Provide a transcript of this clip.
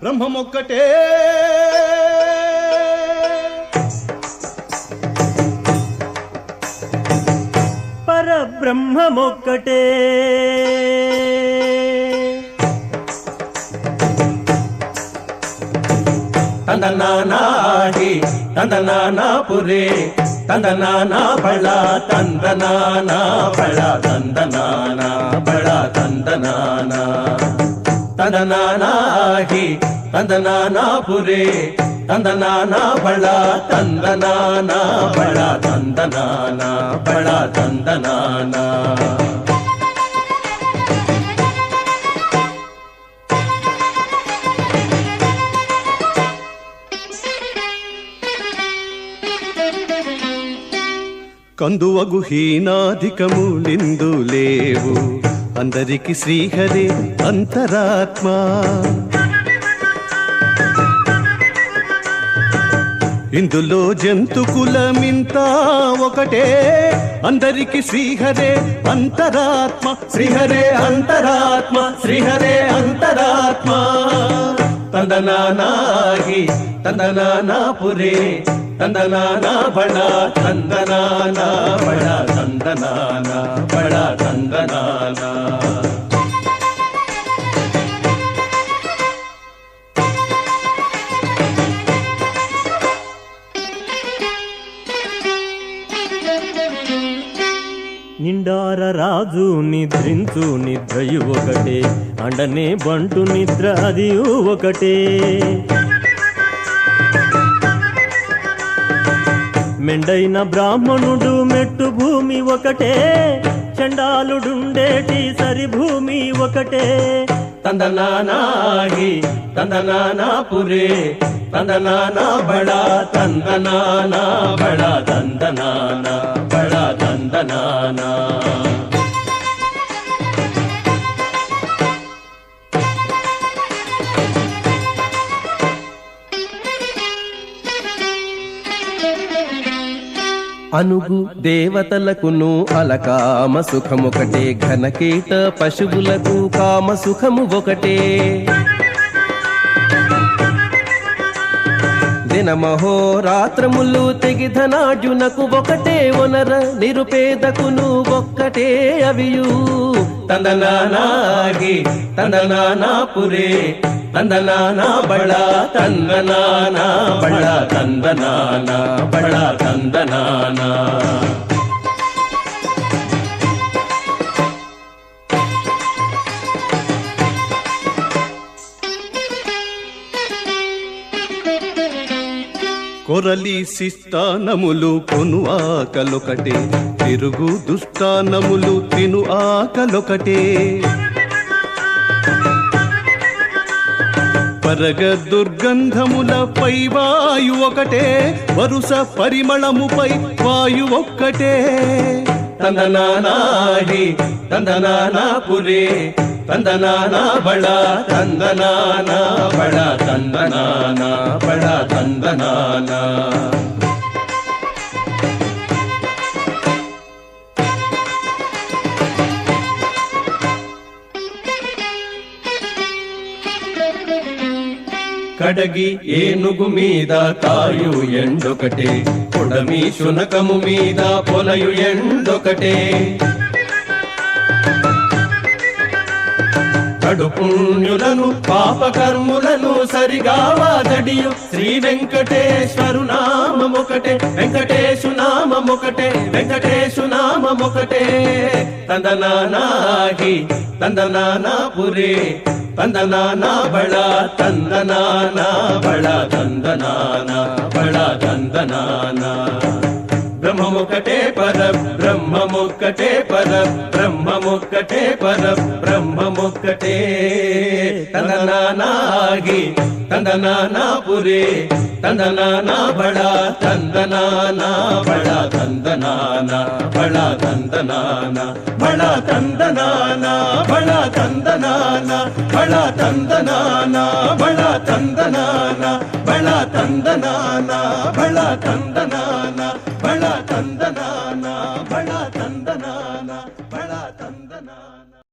బ్రహ్మమొక్కటే. పరబ్రహ్మమొక్కటే. తందనానాడి తందనానా పురే తందనానా బళ తందనానా బళ తందనానా బళ తందనానా. ತಂದನಾನಾಗಿ ತಂದನಾನ ಪುರೇ ತಂದನಾನ ಬಳ ತಂದನಾನ ಬಳ ತಂದನಾನ ಬಳ ತಂದನಾನ కందువగు హీనాధికము నిందు లేవు అందరికి శ్రీహరే అంతరాత్మ. ఇందులో జంతుకులమింత ఒకటే. అందరికి శ్రీహరే అంతరాత్మ శ్రీహరే అంతరాత్మ శ్రీహరే అంతరాత్మ. తందనానాగి తందనానాపురే తందనా బడా తందనా బడా తందనా బడా నందనాల నిండార రాజు నిద్రించు నిద్ర ఒకటే అండనే బంటు నిద్ర అది ఒకటే. మెండైన బ్రాహ్మణుడు మెట్టు భూమి ఒకటే చండాలుడుండేటి సరిభూమి ఒకటే తందనాగి తందనానా పురే తందనానా బడా తందనానా బడా తందనానా బడా తందనానా Thank you. అనుగు దేవతలకును అలకామ సుఖమొకటే ఘనకేట పశువులకు కామ సుఖము ఒకటే. దినమహోరాత్రములు తెగిధనార్జునకు ఒకటే ఒనర నిరుపేదకును ఒక్కటే అవియు. తందనానాగి తందనానా పురే తందనానా బళ తందనానా బళ తందనానా బళ తందనానా కొరలి శిస్తానములు కొను ఆకలొకటే తిరుగు దుష్టానములు తిను ఆకలొకటే మరగ దుర్గంధముల పై వాయు ఒకటే వరుస పరిమళముపై వాయు ఒక్కటే. తందనానాడి తందనానాపురే తందనానా బళ తందనానా బళ తందనానా బళ తందనానా. కడగి ఏనుగు మీద కాయు ఎండొకటే కొడమి శునకము మీద పొలయు ఎండొకటే. కడు పుణ్యులను పాపకర్ములను సరిగా వాదడియు శ్రీ వెంకటేశ్వరు నామమొకటే వెంకటేశు నామమొకటే వెంకటేశు నామమొకటే. తందనానాగి పురే ತಂದನಾನ ಬಳ ತಂದನಾನ ಬಳ ತಂದನಾನ ಬಳ ತಂದನಾನ బ్రహ్మముకటే పద బ్రహ్మముకటే పద బ్రహ్మముకటే పద బ్రహ్మముకటే తన నానాగి తందనానా పురే తందనానా బళ తందనానా బళ తందనానా బళ తందనానా బళ తందనానా బళ తందనానా బళ తందనానా బళ తందనానా బళ తందనానా బళ తందనానా బళ తంద